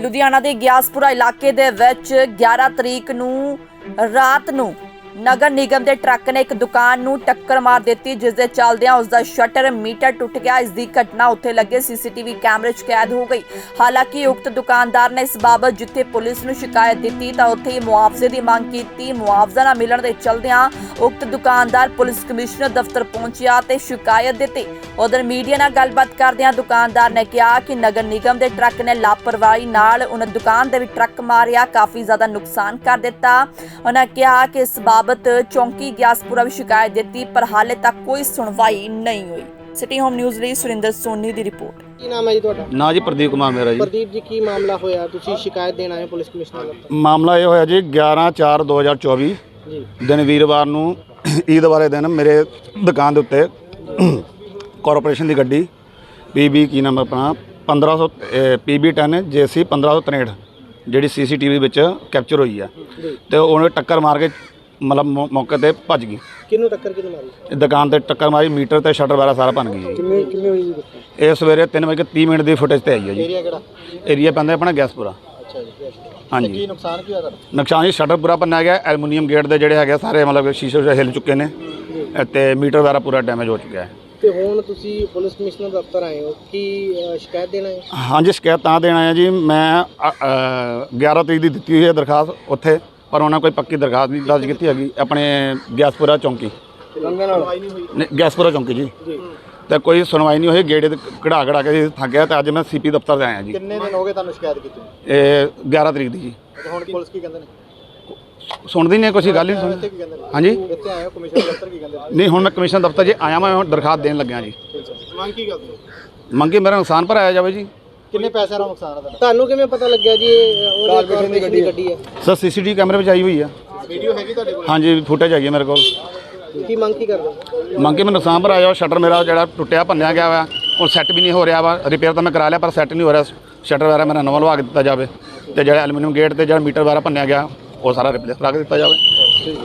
ਲੁਧਿਆਣਾ ਦੇ ਗਿਆਸਪੁਰਾ ਇਲਾਕੇ ਦੇ ਵਿੱਚ 11 ਤਰੀਕ ਨੂੰ ਰਾਤ ਨੂੰ ਨਗਰ ਨਿਗਮ ਦੇ ਟਰੱਕ ਨੇ ਇੱਕ ਦੁਕਾਨ ਨੂੰ ਟੱਕਰ ਮਾਰ ਦਿੱਤੀ, ਜਿਸ ਦੇ ਚੱਲਦਿਆਂ ਉਸ ਦਾ ਸ਼ਟਰ ਮੀਟਰ ਟੁੱਟ ਗਿਆ। ਇਸ ਦੀ ਘਟਨਾ ਉੱਥੇ ਲੱਗੇ ਸੀਸੀਟੀਵੀ ਕੈਮਰੇ 'ਚ ਕੈਦ ਹੋ ਗਈ। ਹਾਲਾਂਕਿ ਉਕਤ ਦੁਕਾਨਦਾਰ ਨੇ ਇਸ ਬਾਬਤ ਜਿੱਥੇ ਪੁਲਿਸ ਨੂੰ ਸ਼ਿਕਾਇਤ ਦਿੱਤੀ, ਤਾਂ ਉੱਥੇ ਹੀ ਮੁਆਵਜ਼ੇ ਦੀ ਮੰਗ ਕੀਤੀ। ਮੁਆਵਜ਼ਾ ਨਾ ਮਿਲਣ ਦੇ ਚੱਲਦਿਆਂ ਉਕਤ ਦੁਕਾਨਦਾਰ ਪੁਲਿਸ ਕਮਿਸ਼ਨਰ ਦਫ਼ਤਰ ਪਹੁੰਚਿਆ ਤੇ ਸ਼ਿਕਾਇਤ ਦਿੱਤੀ। ਉਧਰ ਮੀਡੀਆ ਨਾਲ ਗੱਲਬਾਤ ਕਰਦਿਆਂ ਦੁਕਾਨਦਾਰ ਨੇ ਕਿਹਾ ਕਿ ਨਗਰ ਨਿਗਮ ਦੇ ਟਰੱਕ ਨੇ ਲਾਪਰਵਾਹੀ ਨਾਲ ਉਹਨਾਂ ਦੁਕਾਨ ਦੇ ਵਿੱਚ ਟਰੱਕ ਮਾਰਿਆ ਕਾਫੀ ਜ਼ਿਆਦਾ ਨੁਕਸਾਨ ਕਰ ਦਿੱਤਾ। ਉਹਨਾਂ ਕਿਹਾ ਕਿ ਇਸ ਬਾਬਤ ਚੌਂਕੀ ਗਿਆਸਪੁਰਾ ਵੀ ਸ਼ਿਕਾਇਤ ਦਿੱਤੀ ਪਰ ਹਾਲੇ ਤੱਕ ਕੋਈ ਸੁਣਵਾਈ ਨਹੀਂ ਹੋਈ। ਸਿਟੀ ਹੋਮ ਨਿਊਜ਼ ਲਈ ਸੁਰਿੰਦਰ ਸੋਨੀ ਦੀ ਰਿਪੋਰਟ। ਕੀ ਨਾਮ ਹੈ ਜੀ ਤੁਹਾਡਾ? ਨਾ ਜੀ ਪ੍ਰਦੀਪ ਕੁਮਾਰ ਮੇਰਾ ਜੀ। ਪ੍ਰਦੀਪ ਜੀ ਕੀ ਮਾਮਲਾ ਹੋਇਆ? ਤੁਸੀਂ ਸ਼ਿਕਾਇਤ ਦੇਣ ਆਏ ਹੋ ਪੁਲਿਸ ਕਮਿਸ਼ਨਰ ਦਫ਼ਤਰ? ਮਾਮਲਾ ਇਹ ਹੋਇਆ ਜੀ 11/4/2024 ਜੀ ਦਿਨ ਵੀਰਵਾਰ ਨੂੰ ਈਦ ਵਾਲੇ ਦਿਨ ਮੇਰੇ ਦੁਕਾਨ ਦੇ ਉੱਤੇ ਕਾਰਪੋਰੇਸ਼ਨ ਦੀ ਗੱਡੀ ਪੀਬੀ ਕੀ ਨਾਮ ਆਪਣਾ 1500 ਪੀਬੀ 10 ਜੇਸੀ 1563 ਜਿਹੜੀ ਸੀਸੀਟੀਵੀ ਵਿੱਚ ਕੈਪਚਰ ਹੋਈ ਆ। ਤੇ ਉਹਨੇ ਟੱਕਰ ਮਾਰ ਕੇ ਮਤਲਬ ਮੌਕੇ ਤੇ ਭੱਜ ਗਈ। ਕਿਹਨੂੰ ਟੱਕਰ ਕਿਹਨੂੰ ਮਾਰੀ? ਦੁਕਾਨ ਤੇ ਟੱਕਰ ਮਾਰੀ ਮੀਟਰ ਤੇ ਸ਼ਟਰ ਵਗੈਰਾ ਸਾਰਾ ਭੰਨ ਗਈ। ਕਿੰਨੇ ਕਿੰਨੇ ਹੋਈ ਜੀ ਇਹ ਸਵੇਰੇ 3:30 ਮਿੰਟ ਦੀ ਫੁਟੇਜ ਤੇ ਆਈ ਹੈ ਜੀ। ਏਰੀਆ ਕਿਹੜਾ? ਏਰੀਆ ਪੈਂਦਾ ਆਪਣਾ ਗੈਸਪੁਰਾ। ਅੱਛਾ ਜੀ yes। ਹਾਂਜੀ। ਕੀ ਨੁਕਸਾਨ ਕੀ ਹੋਇਆ ਤੁਹਾਡਾ? ਨੁਕਸਾਨ ਜੀ ਸ਼ਟਰ ਪੂਰਾ ਭੰਨਿਆ ਗਿਆ ਐਲੂਮੀਨੀਅਮ ਗੇਟ ਦੇ ਜਿਹੜੇ ਹੈਗੇ ਸਾਰੇ ਮਤਲਬ ਸ਼ੀਸ਼ੇ ਸ਼ੂਸ਼ੇ ਹਿੱਲ ਚੁੱਕੇ ਨੇ। ਤੇ ਮੀਟਰ ਵਗੈਰਾ ਪੂਰਾ ਡੈਮੇਜ ਹੋ ਚੁੱਕਿਆ ਹੈ। ਤੇ ਹੁਣ ਤੁਸੀਂ ਪੁਲਿਸ ਕਮਿਸ਼ਨਰ ਦਫ਼ਤਰ ਆਏ ਹੋ ਕੀ ਅ, ਸ਼ਿਕਾਇਤ ਦੇਣ ਹੋ? ਹਾਂਜੀ ਸ਼ਿਕਾਇਤ ਤਾਂ ਦੇਣ ਆਇਆ ਜੀ। ਮੈਂ ਅ, ਅ, 11 ਤਰੀਕ ਦੀ ਦਿੱਤੀ ਹੋਈ ਹੈ ਦਰਖਾਸਤ ਉੱਥੇ ਪਰ ਉਹਨਾਂ ਕੋਈ ਪੱਕੀ ਦਰਖਾਸਤ ਨਹੀਂ ਦਰਜ ਕੀਤੀ ਹੈਗੀ। ਆਪਣੇ ਗਿਆਸਪੁਰਾ ਚੌਂਕੀ। ਨਾਲ ਨਹੀਂ ਗਿਆਸਪੁਰਾ ਚੌਂਕੀ ਜੀ। ਤੇ ਕੋਈ ਸੁਣਵਾਈ ਨਹੀਂ ਹੋਈ ਗੇੜੇ ਤੇ ਕਢਾ ਕਢਾ ਕੇ ਥੱਕ ਗਿਆ ਤੇ ਅੱਜ ਮੈਂ ਸੀਪੀ ਦਫ਼ਤਰ ਤੇ ਆਇਆ ਜੀ। ਕਿੰਨੇ ਦਿਨ ਹੋ ਗਏ ਤੁਹਾਨੂੰ ਸ਼ਿਕਾਇਤ ਕੀਤੀ? ਇਹ 11 ਤਰੀਕ ਦੀ ਜੀ। ਹੁਣ ਪੁਲਿਸ ਕੀ ਕਹਿੰਦੇ ਨੇ? ਸੁਣਦੀ ਨਹੀਂ ਕੁਛ ਗੱਲ ਹੀ ਨਹੀਂ ਸੁਣਦੀ। ਕੀ ਕਹਿੰਦੇ ਨੇ? ਹਾਂਜੀ? ਇੱਥੇ ਆਏ ਹੋ ਕਮਿਸ਼ਨਰ ਦਫ਼ਤਰ ਕੀ ਕਹਿੰਦੇ ਨੇ? ਨਹੀਂ ਹੁਣ ਮੈਂ ਕਮਿਸ਼ਨ ਦਫ਼ਤਰ 'ਚ ਆਇਆ ਮੈਂ ਹੁਣ ਦਰਖਾਸਤ ਦੇਣ ਲੱਗਿਆ ਜੀ। ਮੰਗ ਕੀ ਕਰਦੇ ਹੋ? ਮੰਗੀ ਮੇਰਾ ਨੁਕਸਾਨ ਭਰਾਇਆ ਜਾਵੇ ਜੀ। ਕਿੰਨੇ ਪੈਸੇ ਦਾ ਨੁਕਸਾਨ ਹੈ ਤੁਹਾਡਾ? ਤੁਹਾਨੂੰ ਕਿਵੇਂ ਪਤਾ ਲੱਗਿਆ ਜੀ ਇਹ ਉਹ ਕਾਰਪੋਰੇਸ਼ਨ ਦੀ ਗੱਡੀ ਹੈ। ਸਰ ਸੀਸੀਟੀਵੀ ਕੈਮਰੇ ਵਿੱਚ ਆਈ ਹੋਈ ਆ। ਵੀਡੀਓ ਹੈਗੀ ਤੁਹਾਡੇ ਕੋਲ? ਹਾਂਜੀ ਫੁਟੇਜ ਹੈਗੀ ਹੈ ਮੇਰੇ ਕੋਲ। ਕੀ ਮੰਗ ਕੀ ਕਰਦੇ ਮੰਗੇ ਮੈਂ ਨੁਕਸਾਨ ਭਰਾਇਆ ਸ਼ਟਰ ਮੇਰਾ ਜਿਹੜਾ ਟੁੱਟਿਆ ਭੰਨਿਆ ਗਿਆ ਵਾ। ਉਹ ਸੈੱਟ ਵੀ ਨਹੀਂ ਹੋ ਰਿਹਾ ਵਾ। ਰਿਪੇਅਰ ਤਾਂ ਮੈਂ ਕਰਾ ਲਿਆ ਪਰ ਸੈੱਟ ਨਹੀਂ ਹੋ ਰਿਹਾ। ਸ਼ਟਰ ਵਗੈਰਾ ਮੇਰਾ ਨਵਾਂ ਲਵਾ ਕੇ ਦਿੱਤਾ ਜਾਵੇ। ਤੇ ਜਿਹੜਾ ਐਲੂਮੀਨੀਅਮ ਗੇਟ ਤੇ ਜਿਹੜਾ ਮੀਟਰ ਵਗੈਰਾ ਭੰਨਿਆ ਗਿਆ ਉਹ ਸਾਰਾ ਰਿਪਲੇਸ ਕਰਾ ਕੇ ਦਿੱਤਾ ਜਾਵੇ।